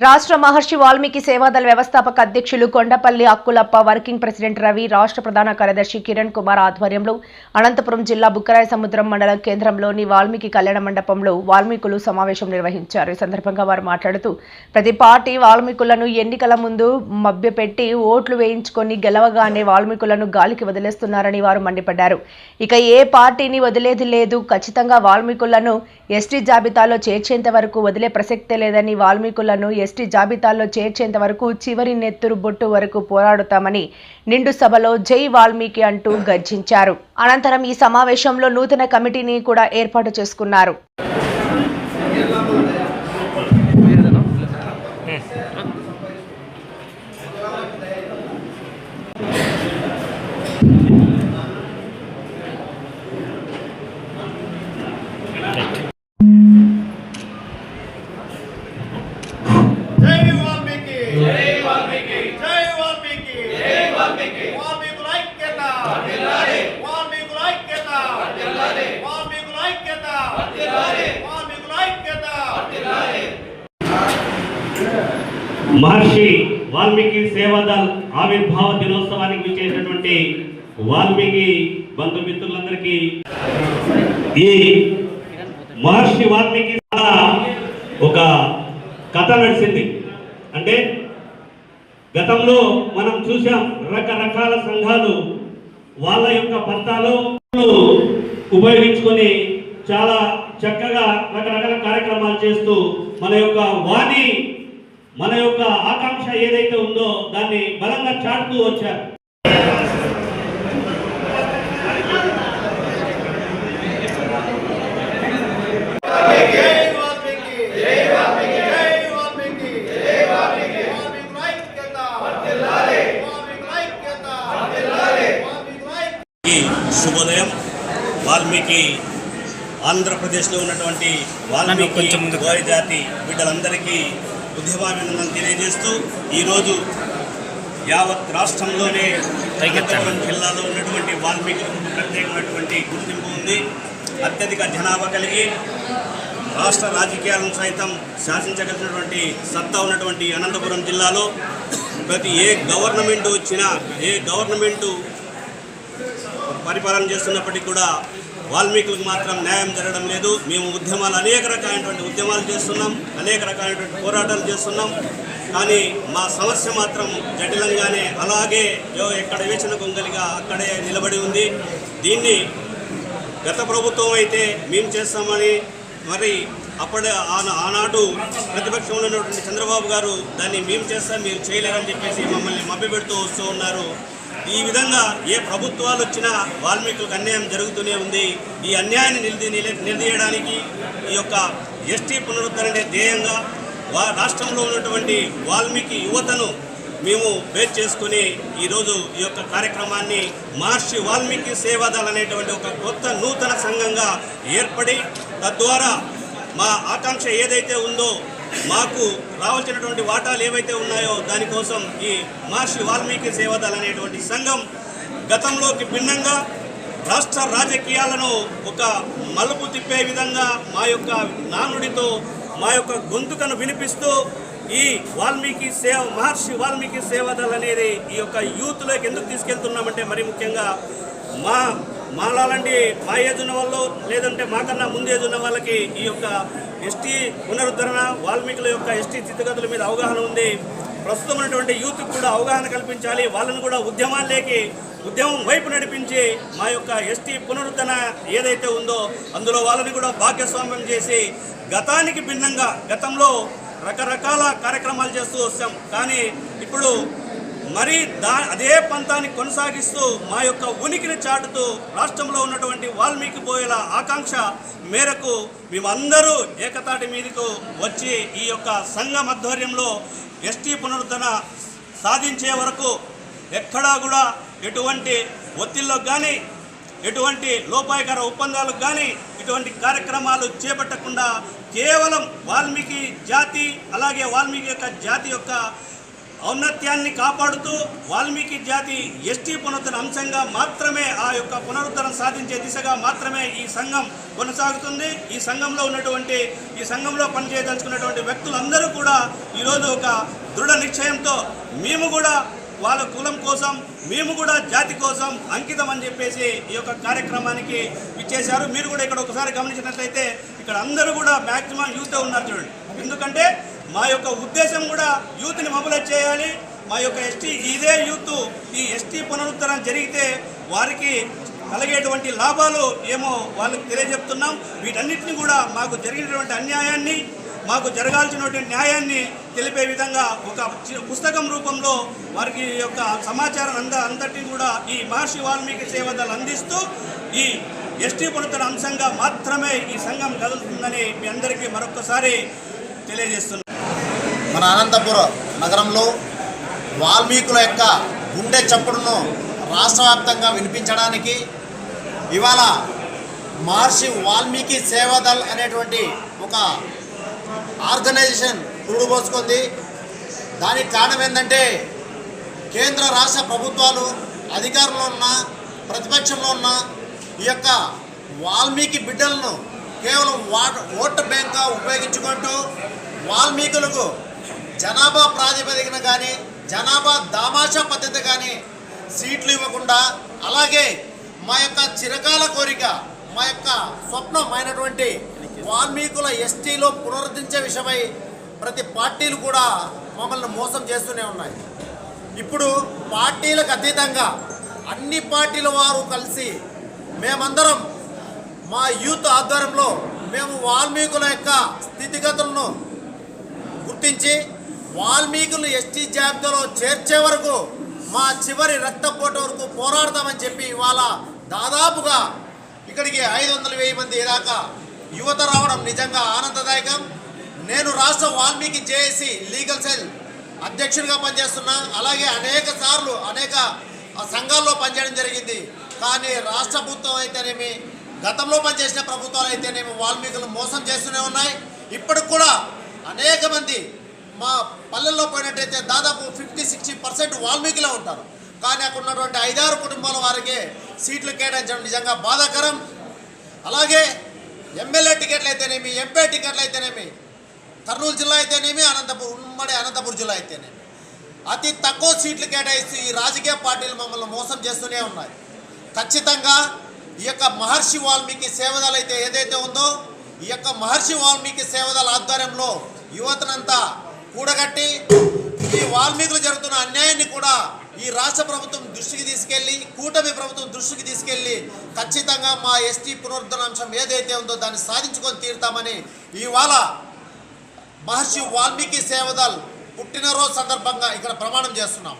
రాష్ట్ర మహర్షి వాల్మీకి సేవాదళ వ్యవస్థాపక అధ్యక్షులు కొండపల్లి అక్కులప్ప వర్కింగ్ ప్రెసిడెంట్ రవి రాష్ట్ర ప్రధాన కార్యదర్శి కిరణ్ కుమార్ ఆధ్వర్యంలో అనంతపురం జిల్లా బుక్కరాయ సముద్రం మండల కేంద్రంలోని వాల్మీకి కళ్యాణ మండపంలో వాల్మీకులు సమావేశం నిర్వహించారు. ఈ సందర్భంగా వారు మాట్లాడుతూ ప్రతి పార్టీ వాల్మీకులను ఎన్నికల ముందు మభ్యపెట్టి ఓట్లు వేయించుకొని గెలవగానే వాల్మీకులను గాలికి వదిలేస్తున్నారని వారు మండిపడ్డారు. ఇక ఏ పార్టీని వదిలేది లేదు. ఖచ్చితంగా వాల్మీకులను ఎస్టీ జాబితాలో చేర్చేంత వరకు వదిలే ప్రసక్తే లేదని వాల్మీకులను ఎస్టీ జాబితాలో చేర్చేంత వరకు చివరి నెత్తురు బొట్టు వరకు పోరాడుతామని నిండు సభలో జై వాల్మీకి అంటూ గర్జించారు. అనంతరం ఈ సమావేశంలో నూతన కమిటీని కూడా ఏర్పాటు చేసుకున్నారు. Hmm జై వాల్మీకి జై వాల్మీకి జై వాల్మీకి జై వాల్మీకి వాల్మీకుల ఐక్యత వర్ధిల్లాలి వాల్మీకుల ఐక్యత వర్ధిల్లాలి వాల్మీకుల ఐక్యత వర్ధిల్లాలి వాల్మీకుల ఐక్యత వర్ధిల్లాలి మహర్షి వాల్మీకి సేవాదల్ ఆవిర్భావ దినోత్సవానికి విచ్చేసినటువంటి వాల్మీకి బంధుమిత్రులందరికీ ఈ మహర్షి వాల్మీకి ఒక కథ నడిచింది. అంటే గతంలో మనం చూసాం రకరకాల సంఘాలు వాళ్ళ యొక్క పత్తాలు ఉపయోగించుకొని చాలా చక్కగా రకరకాల కార్యక్రమాలు చేస్తూ మన యొక్క వాణి మన యొక్క ఆకాంక్ష ఏదైతే ఉందో దాన్ని బలంగా చాటుతూ వచ్చారు. శుభోదయం. వాల్మీకి ఆంధ్రప్రదేశ్లో ఉన్నటువంటి వాల్మీకి గోయ జాతి బిడ్డలందరికీ ఉద్యమాభినందనలు తెలియజేస్తూ ఈరోజు యావత్ రాష్ట్రంలోనే అనంతపురం జిల్లాలో ఉన్నటువంటి వాల్మీకులకు ప్రత్యేకమైనటువంటి గుర్తింపు ఉంది. అత్యధిక జనాభా కలిగి రాష్ట్ర రాజకీయాలను సైతం శాసించగలిగినటువంటి సత్తా ఉన్నటువంటి అనంతపురం జిల్లాలో ప్రతి ఏ గవర్నమెంట్ వచ్చినా ఏ గవర్నమెంటు పరిపాలన చేస్తున్నప్పటికీ కూడా వాల్మీకులకు మాత్రం న్యాయం జరగడం లేదు. మేము ఉద్యమాలు అనేక రకాలైనటువంటి ఉద్యమాలు చేస్తున్నాం అనేక రకాలైనటువంటి పోరాటాలు చేస్తున్నాం. కానీ మా సమస్య మాత్రం జటిలంగానే అలాగే ఎక్కడ వేసిన గొంగలిగా అక్కడే నిలబడి ఉంది. దీన్ని గత ప్రభుత్వం అయితే మేము చేస్తామని మరి అప్పుడే ఆనాడు ప్రతిపక్షంలో ఉన్నటువంటి చంద్రబాబు గారు దాన్ని మేము చేస్తాం మీరు చేయలేరని చెప్పేసి మమ్మల్ని మభ్యపెడుతూ వస్తూ ఉన్నారు. ఈ విధంగా ఏ ప్రభుత్వాలు వచ్చినా వాల్మీకులకు అన్యాయం జరుగుతూనే ఉంది. ఈ అన్యాయాన్ని నిలిది నిలదీయడానికి ఈ యొక్క ఎస్టీ పునరుద్ధరణ ధ్యేయంగా వా రాష్ట్రంలో ఉన్నటువంటి వాల్మీకి యువతను మేము బేస్ చేసుకుని ఈరోజు ఈ యొక్క కార్యక్రమాన్ని మహర్షి వాల్మీకి సేవాదాలు అనేటువంటి ఒక కొత్త నూతన సంఘంగా ఏర్పడి తద్వారా మా ఆకాంక్ష ఏదైతే ఉందో మాకు రావాల్సినటువంటి వాటాలు ఏవైతే ఉన్నాయో దానికోసం ఈ మహర్షి వాల్మీకి సేవాదల్ అనేటువంటి సంఘం గతంలోకి భిన్నంగా రాష్ట్ర రాజకీయాలను ఒక మలుపు తిప్పే విధంగా మా యొక్క నానుడితో మా యొక్క గొంతుకను వినిపిస్తూ ఈ వాల్మీకి సేవ మహర్షి వాల్మీకి సేవాదల్ అనేది ఈ యొక్క యూత్లోకి ఎందుకు తీసుకెళ్తున్నామంటే మరి ముఖ్యంగా మా మాలాంటి మా ఏజ్ ఉన్న వాళ్ళు లేదంటే మాకన్నా ముందు ఏజ్ ఉన్న వాళ్ళకి ఈ యొక్క ఎస్టీ పునరుద్ధరణ వాల్మీకుల యొక్క ఎస్టీ స్థితిగతుల మీద అవగాహన ఉంది ప్రస్తుతం ఉన్నటువంటి యూత్ కూడా అవగాహన కల్పించాలి వాళ్ళని కూడా ఉద్యమాల్లోకి ఉద్యమం వైపు నడిపించి మా యొక్క ఎస్టీ పునరుద్ధరణ ఏదైతే ఉందో అందులో వాళ్ళని కూడా భాగ్యస్వామ్యం చేసి గతానికి భిన్నంగా గతంలో రకరకాల కార్యక్రమాలు చేస్తూ వస్తాం. కానీ ఇప్పుడు మరి దా అదే పంతాన్ని కొనసాగిస్తూ మా యొక్క ఉనికిని చాటుతూ రాష్ట్రంలో ఉన్నటువంటి వాల్మీకి పోయేల ఆకాంక్ష మేరకు మేమందరూ ఏకతాటి మీదకు వచ్చి ఈ యొక్క సంఘం ఆధ్వర్యంలో ఎస్టీ పునరుద్ధరణ సాధించే వరకు ఎక్కడా కూడా ఎటువంటి ఒత్తిళ్ళకు కానీ ఎటువంటి లోపాయకర ఒప్పందాలకు కానీ ఇటువంటి కార్యక్రమాలు చేపట్టకుండా కేవలం వాల్మీకి జాతి అలాగే వాల్మీకి యొక్క జాతి యొక్క ఔన్నత్యాన్ని కాపాడుతూ వాల్మీకి జాతి ఎస్టీ పునరుద్ధరణ అంశంగా మాత్రమే ఆ యొక్క పునరుద్ధరణ సాధించే దిశగా మాత్రమే ఈ సంఘం కొనసాగుతుంది. ఈ సంఘంలో ఉన్నటువంటి ఈ సంఘంలో పనిచేయదలుచుకున్నటువంటి వ్యక్తులందరూ కూడా ఈరోజు ఒక దృఢ నిశ్చయంతో మేము కూడా వాళ్ళ కులం కోసం మేము కూడా జాతి కోసం అంకితం అని చెప్పేసి ఈ యొక్క కార్యక్రమానికి ఇచ్చేశారు మీరు కూడా ఇక్కడ ఒకసారి గమనించినట్లయితే ఇక్కడ అందరూ కూడా మ్యాక్సిమం యూతే ఉన్నారు చూడండి. ఎందుకంటే మా యొక్క ఉద్దేశం కూడా యూత్ని మొబిలైజ్ చేయాలి. మా యొక్క ఎస్టీ ఇదే యూత్ ఈ ఎస్టీ పునరుద్ధరణ జరిగితే వారికి కలిగేటువంటి లాభాలు ఏమో వాళ్ళకి తెలియజెప్తున్నాం. వీటన్నిటిని కూడా మాకు జరిగినటువంటి అన్యాయాన్ని మాకు జరగాల్సినటువంటి న్యాయాన్ని తెలిపే విధంగా ఒక చి- పుస్తకం రూపంలో వారికి యొక్క సమాచారం అంద అంతటిని కూడా ఈ మహర్షి వాల్మీకి సేవ అందిస్తూ ఈ ఎస్టీ పునరుద్ధరణ అంశంగా మాత్రమే ఈ సంఘం కదులుతుందని మీ అందరికీ మరొకసారి తెలియజేస్తున్నాం మన అనంతపురం నగరంలో వాల్మీకుల యొక్క గుండె చప్పుడును రాష్ట్ర వ్యాప్తంగా వినిపించడానికి ఇవాళ మహర్షి వాల్మీకి సేవాదల్ అనేటువంటి ఒక ఆర్గనైజేషన్ పురుడుపోసుకుంది దానికి కారణం ఏంటంటే కేంద్ర రాష్ట్ర ప్రభుత్వాలు అధికారంలో ఉన్న ప్రతిపక్షంలో ఉన్న ఈ యొక్క వాల్మీకి బిడ్డలను కేవలం వాట్ ఓటు బ్యాంక్గా ఉపయోగించుకుంటూ వాల్మీకులకు జనాభా ప్రాతిపదికన కానీ జనాభా దామాషా పద్ధతి కానీ సీట్లు ఇవ్వకుండా అలాగే మా యొక్క చిరకాల కోరిక మా యొక్క స్వప్నమైనటువంటి వాల్మీకుల ఎస్టీలో పునరుద్ధరించే విషయమై ప్రతి పార్టీలు కూడా మమ్మల్ని మోసం చేస్తూనే ఉన్నాయి. ఇప్పుడు పార్టీలకు అతీతంగా అన్ని పార్టీల వారు కలిసి మేమందరం మా యూత్ ఆధ్వర్యంలో మేము వాల్మీకుల యొక్క స్థితిగతులను గుర్తించి వాల్మీకులు ఎస్టీ జాబితాలో చేర్చే వరకు మా చివరి రక్తపోటు వరకు పోరాడతామని చెప్పి ఇవాళ దాదాపుగా ఇక్కడికి ఐదు వందల వెయ్యి మంది దాకా యువత రావడం నిజంగా ఆనందదాయకం. నేను రాష్ట్ర వాల్మీకి జేఏసీ లీగల్ సెల్ అధ్యక్షుడిగా పనిచేస్తున్నా. అలాగే అనేక సార్లు అనేక సంఘాల్లో పనిచేయడం జరిగింది. కానీ రాష్ట్ర ప్రభుత్వం అయితేనేమి గతంలో పనిచేసిన ప్రభుత్వాలు అయితేనేమి వాల్మీకులు మోసం చేస్తూనే ఉన్నాయి. ఇప్పటికి కూడా అనేక మంది మా పల్లెల్లో పోయినట్టయితే దాదాపు ఫిఫ్టీ సిక్స్టీ పర్సెంట్ వాల్మీకిలో ఉంటారు. కానీ అక్కడ ఉన్నటువంటి ఐదారు కుటుంబాల వారికి సీట్లు కేటాయించడం నిజంగా బాధాకరం. అలాగే ఎమ్మెల్యే టికెట్లు అయితేనేమి ఎంపీ టికెట్లు అయితేనేమి కర్నూలు జిల్లా అయితేనేమి అనంతపురం ఉమ్మడి అనంతపురం జిల్లా అయితేనేమి. అతి తక్కువ సీట్లు కేటాయిస్తూ ఈ రాజకీయ పార్టీలు మమ్మల్ని మోసం చేస్తూనే ఉన్నాయి. ఖచ్చితంగా ఈ యొక్క మహర్షి వాల్మీకి సేవదలు అయితే ఏదైతే ఉందో ఈ యొక్క మహర్షి వాల్మీకి సేవదల ఆధ్వర్యంలో యువతనంతా కూడగట్టి ఈ వాల్మీకులు జరుగుతున్న అన్యాయాన్ని కూడా ఈ రాష్ట్ర ప్రభుత్వం దృష్టికి తీసుకెళ్ళి కూటమి ప్రభుత్వం దృష్టికి తీసుకెళ్ళి ఖచ్చితంగా మా ఎస్టీ పునరుద్ధరణ అంశం ఏదైతే ఉందో దాన్ని సాధించుకొని తీరుతామని ఇవాళ మహర్షి వాల్మీకి సేవదల్ పుట్టినరోజు సందర్భంగా ఇక్కడ ప్రమాణం చేస్తున్నాం.